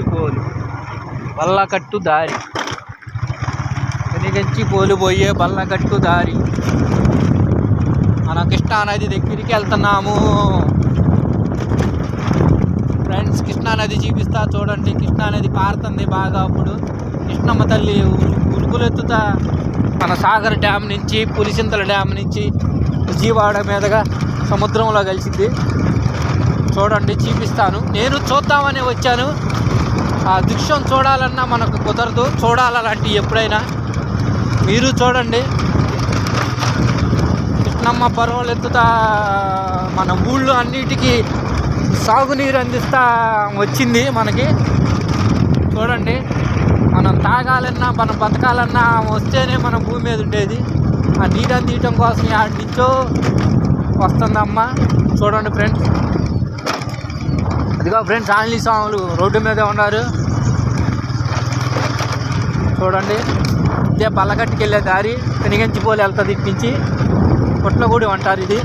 Pole. బల్లకట్టు దారి. పెనిగంచి pole పోయే బల్లకట్టు దారి. మన కృష్ణానది దగ్గరికి వెళ్తున్నాము. ఫ్రెండ్స్ కృష్ణా నది చూపిస్తా చూడండి. కృష్ణానది పారుతుంది బాగా అప్పుడు. కృష్ణమ్మ తల్లి ఉరుకులెత్తుతా మన సాగర్ డ్యామ్ నుంచి పులిసింతల డ్యామ్ నుంచి విజయవాడ మీదుగా సముద్రంలో కలిసింది. చూడండి చూపిస్తాను. నేను చూద్దామని వచ్చాను. ఆ దృశ్యం చూడాలన్నా మనకు కుదరదు. చూడాలంటే ఎప్పుడైనా. మీరు చూడండి. కృష్ణమ్మ పర్వాలు ఎత్తుతా మన ఊళ్ళో అన్నిటికీ సాగునీరు అందిస్తా వచ్చింది మనకి. చూడండి. మనం తాగాలన్నా మనం బతకాలన్నా వస్తేనే మన భూమి మీద ఉండేది. ఆ నీరు అందించడం కోసం ఆడి నుంచో వస్తుందమ్మా. చూడండి ఫ్రెండ్స్. ఇదిగో ఫ్రెండ్స్ ఆంజనేయ స్వాములు రోడ్డు మీద ఉన్నారు. చూడండి. ఇదే బల్లగట్టుకి వెళ్ళే దారి పెనిగంచిపోలి వెళ్తుంది ఇటు నుంచి పుట్లగూడి అంటారు ఇది.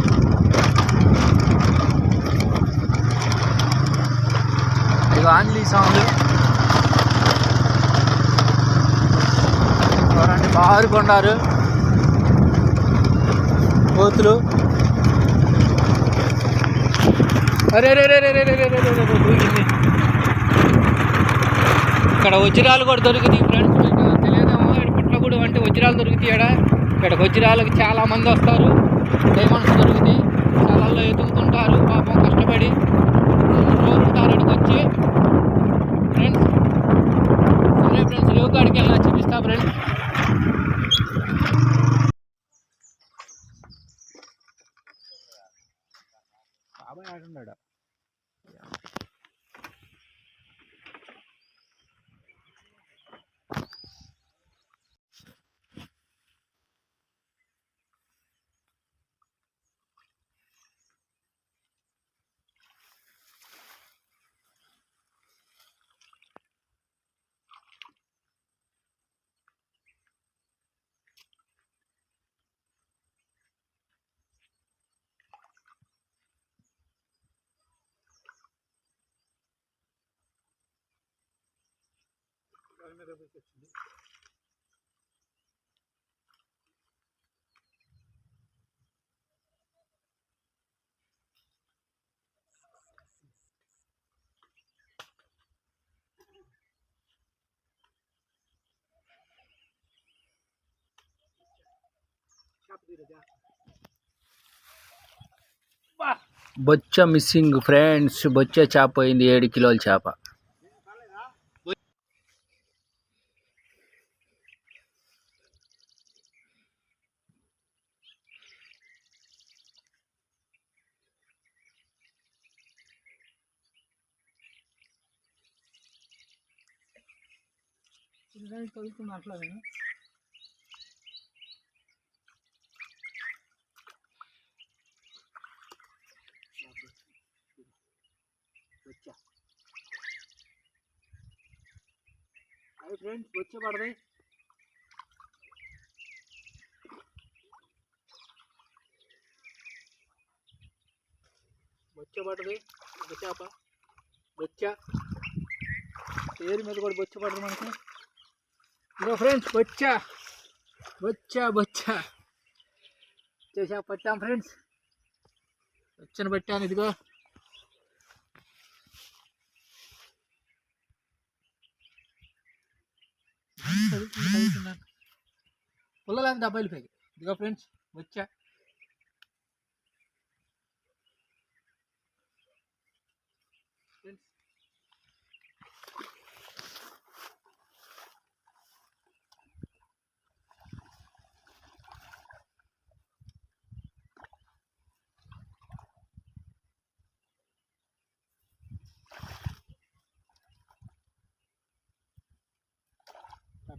ఇదిగో ఆంజనేయ స్వాములు. చూడండి బారుకున్నారు కోతులు. అరే రే రే రే రే రే రే రే దూకింది. ఇక్కడ వజ్రాలు కూడా దొరికినాయి ఫ్రెండ్స్ మీకు తెలియదేమో ఇక్కడ పుట్లగూడు అంటే వజ్రాలు దొరుకుతాయి ఇక్కడ ఇక్కడ వజ్రాలకు చాలా మంది వస్తారు డైమండ్స్ దొరుకుతాయి స్థలాల్లో ఎదుగుతుంటారు పాపం కష్టపడి కోరుకుంటారు ఇక్కడికి వచ్చి ఫ్రెండ్స్ సరే ఫ్రెండ్స్ రేవు కాడికి వెళ్ళినా చూపిస్తా ఫ్రెండ్స్ బాబాయ్ ఆడున్నాడు? बारे में बच्चा मिस्सिंग फ्रेंड्स बच्चा चाप हो चाप నిజానికి తొలుపు మాట్లాడాను. వచ్చా. అవి ఫ్రెండ్స్ వచ్చే పడదాయి బొచ్చ పడది. బొచ్చాప బొచ్చ ఏరి మీద కూడా బొచ్చ పడదు మనకి. ఇదిగో ఫ్రెండ్స్ బొచ్చా బొచ్చా బొచ్చా చేసా పట్టాం ఫ్రెండ్స్ బొచ్చను పెట్టాను ఇదిగో. పుల్లలేదు డబ్బాయిలు పైకి ఇదిగో ఫ్రెండ్స్ వచ్చా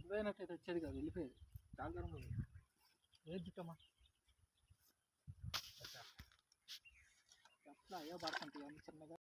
చచ్చిపోయినట్టయితే వచ్చేది కాదు వెళ్ళిపోయేది. చాలా దూరం ఉంది ఏది చుట్టమ్మా అయ్యో పడుతుంటాయి అన్ని చిన్నగా.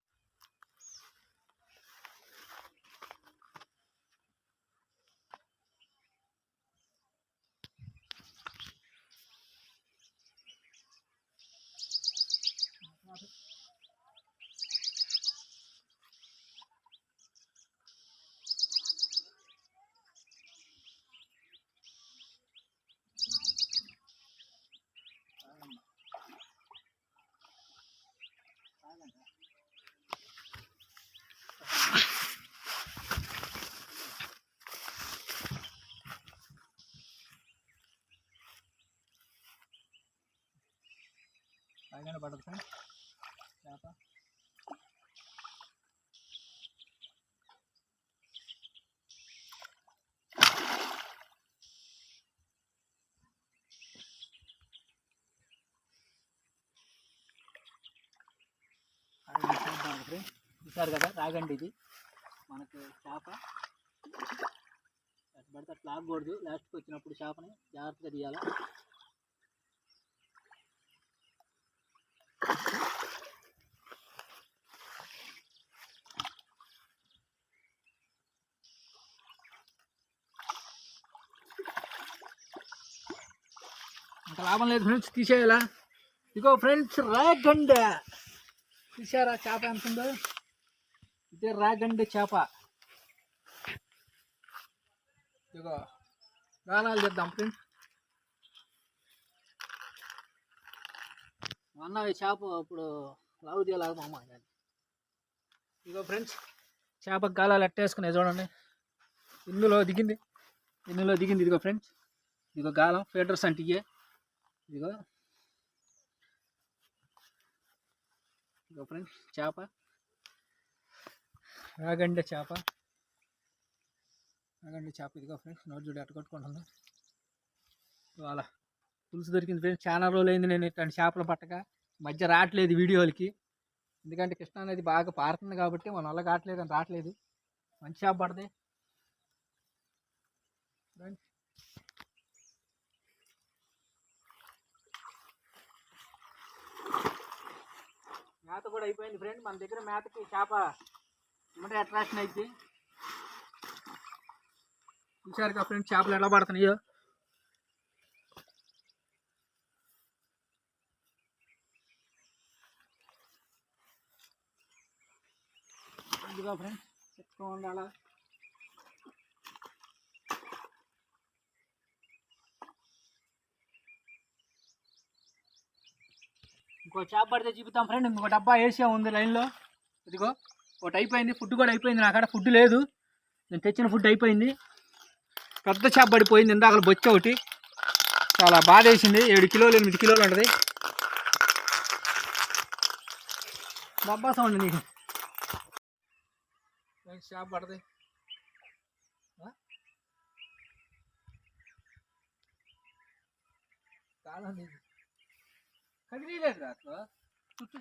బాగానే పడదు సార్ చేప. చూసారు కదా రాగండి ఇది. మనకు చేప. పడితే అట్లా ఆగకూడదు లాస్ట్కి వచ్చినప్పుడు చేపని జాగ్రత్తగా తీయాలి? లాభం లేదు ఫ్రెండ్స్ తీసేయాలా? ఇగో ఫ్రెండ్స్ రాగండ. తీసారా చేప ఎంత ఉందో ఇదే రాగండ చేప. ఇదిగో గానాలు చేద్దాం ఫ్రెండ్స్. అన్న ఈ చేప ఇప్పుడు లావు తీయాలి మా అమ్మ ఇదిగో ఫ్రెండ్స్ చేప గాలాలు ఎట్టేసుకునే చూడండి. ఇందులో దిగింది. ఇందులో దిగింది ఇదిగో ఫ్రెండ్స్. ఇదిగో గాలం ఫీడర్స్ అంటే ఇయ్యే ఇదిగో ఇదిగో ఫ్రెండ్స్ చేప. రాగండి చేప. రాగండి చేప ఇదిగో ఫ్రెండ్స్ నోట్ చూడు ఎట్ట ఇవాళ పులుసు దొరికింది ఫ్రెండ్స్ చాలా రోజులు అయింది నేను ఇట్లాంటి చేపలు పట్టక. మధ్య రావట్లేదు వీడియోలకి ఎందుకంటే కృష్ణా నది బాగా పారుతుంది కాబట్టి మన వల్ల కావట్లేదు అని రావట్లేదు. మంచి చేప పడదే. ఫ్రెండ్స్ మేత కూడా అయిపోయింది ఫ్రెండ్ మన దగ్గర మేతకి చేప ఏమంటే అట్రాక్షన్ అయితే చూసారు కదా ఫ్రెండ్ చేపలు ఎలా పడుతున్నాయో ఇదిగో ఫ్రెండ్ చెప్తూ ఉండాలా ఇంకో చేప పడితే చూపుతాం ఫ్రెండ్ ఇంకో డబ్బా ఏసీ ఉంది లైన్లో ఇదిగో ఒకటి అయిపోయింది ఫుడ్ కూడా అయిపోయింది. నా కాడ ఫుడ్ లేదు. నేను తెచ్చిన ఫుడ్ అయిపోయింది. పెద్ద చేప పడిపోయింది ఇందాక బొచ్చ ఒకటి. చాలా బాధ వేసింది ఏడు కిలోలు ఎనిమిది కిలోలు ఉంటుంది. డబ్బా సౌండ్ నీకు. చేప పడది చాలా నీకు కదిలేదు రా అట్లా చుట్టూ